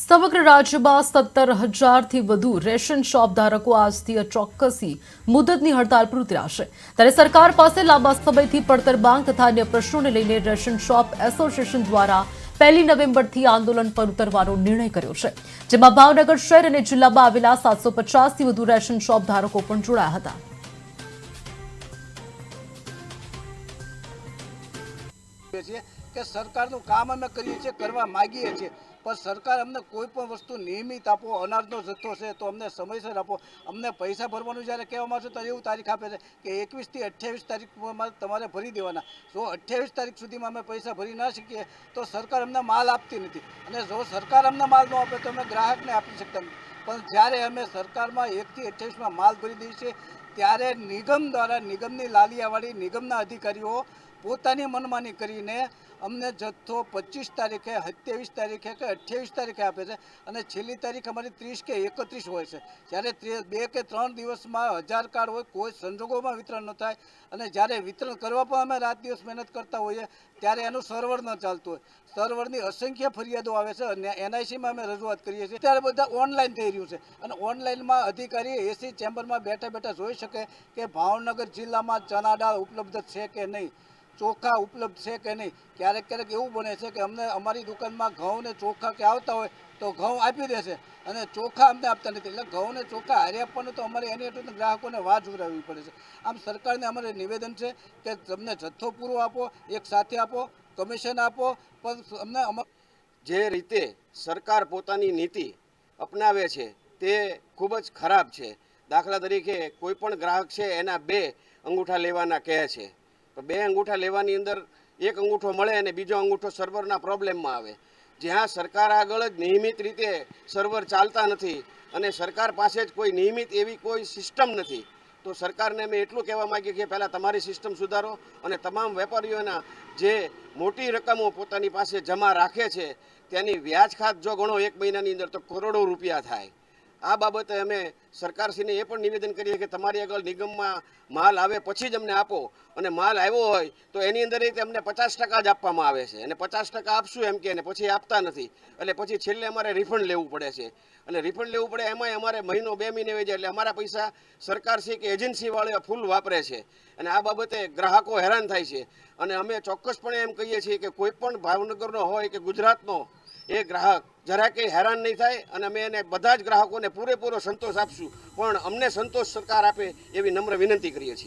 સમગ્ર રાજ્યમાં સત્તર હજારથી વધુ રેશન શોપ ધારકો આજથી ચોક્કસી મુદતની હડતાલ પર ઉતર્યા ત્યારે સરકાર પાસે લાંબા સમયથી પડતર માંગ તથા અન્ય પ્રશ્નોને લઈને રેશન શોપ એસોસિએશન દ્વારા પહેલી નવેમ્બરથી આંદોલન પર ઉતરવાનો નિર્ણય કર્યો છે. જેમાં ભાવનગર શહેર અને જિલ્લામાં આવેલા સાતસો પચાસથી વધુ રેશન શોપ ધારકો પણ જોડાયા હતા. છીએ કે સરકારનું કામ અમે કરીએ છીએ, કરવા માગીએ છીએ. પણ સરકાર અમને કોઈ પણ વસ્તુ નિયમિત આપો, અનાજનો જથ્થો છે તો અમને સમયસર આપો. અમને પૈસા ભરવાનું જ્યારે કહેવામાં આવશે ત્યારે એવું તારીખ આપે છે કે એકવીસથી અઠ્યાવીસ તારીખમાં તમારે ભરી દેવાના. જો અઠ્યાવીસ તારીખ સુધીમાં અમે પૈસા ભરી ના શકીએ તો સરકાર અમને માલ આપતી નથી. અને જો સરકાર અમને માલ ન આપે તો અમે ગ્રાહકને આપી શકતા નથી. પણ જ્યારે અમે સરકારમાં એકથી અઠ્યાવીસમાં માલ ભરી દઈએ છીએ, ત્યારે નિગમ દ્વારા, નિગમની લાલિયાવાળી નિગમના અધિકારીઓ પોતાની મનમાની કરીને અમને જથ્થો પચીસ તારીખે, સત્યાવીસ તારીખે કે અઠ્યાવીસ તારીખે આપે છે અને છેલ્લી તારીખ અમારી ત્રીસ કે એકત્રીસ હોય છે. જ્યારે બે કે ત્રણ દિવસમાં હજાર કાર્ડ હોય, કોઈ સંજોગોમાં વિતરણ ન થાય અને જ્યારે વિતરણ કરવા પણ અમે રાત દિવસ મહેનત કરતા હોઈએ, ત્યારે એનું સર્વર ન ચાલતું હોય. સર્વરની અસંખ્ય ફરિયાદો આવે છે અને એનઆઈસીમાં અમે રજૂઆત કરીએ છીએ. ત્યારે બધા ઓનલાઈન થઈ રહ્યું છે. અને ઓનલાઈનમાં અધિકારી એસી ચેમ્બરમાં બેઠા બેઠા જોઈ શકે કે ભાવનગર જિલ્લામાં ચણા દાળ ઉપલબ્ધ છે કે નહીં. ચોખા ઉપલબ્ધ છે કે નહીં? ક્યારેક ક્યારેક એવું બને છે કે અમને અમારી દુકાનમાં ઘઉં ને ચોખા કે આવતા હોય તો ઘઉં આપી દેશે અને ચોખા અમને આપતા નથી. એટલે ઘઉં ને ચોખા હારે આપવાનું તો અમારે એની હેઠળ ગ્રાહકોને વાહ જોરાવવી પડે છે. આમ સરકારને અમારે નિવેદન છે કે તમને જથ્થો પૂરો આપો, એક સાથે આપો, કમિશન આપો, પણ અમને અમા- જે રીતે સરકાર પોતાની નીતિ અપનાવે છે તે ખૂબ જ ખરાબ છે. દાખલા તરીકે કોઈ પણ ગ્રાહક છે એના બે અંગૂઠા લેવાના કહે છે. તો બે અંગૂઠા લેવાની અંદર એક અંગૂઠો મળે અને બીજો અંગૂઠો સર્વરના પ્રોબ્લેમમાં આવે. જ્યાં સરકાર આગળ જ નિયમિત રીતે સર્વર ચાલતા નથી અને સરકાર પાસે જ કોઈ નિયમિત એવી કોઈ સિસ્ટમ નથી, તો સરકારને અમે એટલું કહેવા માગીએ કે પહેલાં તમારી સિસ્ટમ સુધારો અને તમામ વેપારીઓના જે મોટી રકમો પોતાની પાસે જમા રાખે છે, તેની વ્યાજ ખાત જો ગણો એક મહિનાની અંદર તો કરોડો રૂપિયા થાય. આ બાબતે અમે સરકારશ્રીને એ પણ નિવેદન કરીએ કે તમારી આગળ નિગમમાં માલ આવે પછી જ અમને આપો. અને માલ આવ્યો હોય તો એની અંદર એ અમને પચાસ ટકા જ આપવામાં આવે છે. અને પચાસ ટકા આપશું એમ કે પછી આપતા નથી. એટલે પછી છેલ્લે અમારે રિફંડ લેવું પડે છે. એટલે રિફંડ લેવું પડે એમાંય અમારે મહિનો બે મહિને વેચે એટલે અમારા પૈસા સરકારશ્રી કે એજન્સીવાળા ફૂલ વાપરે છે. અને આ બાબતે ગ્રાહકો હેરાન થાય છે. અને અમે ચોક્કસપણે એમ કહીએ છીએ કે કોઈ પણ ભાવનગરનો હોય કે ગુજરાતનો એ ગ્રાહક જરા કંઈ હેરાન નહીં થાય અને અમે એને બધા જ ગ્રાહકોને પૂરેપૂરો સંતોષ આપશું. પણ અમને સંતોષ સરકાર આપે એવી નમ્ર વિનંતી કરીએ છીએ.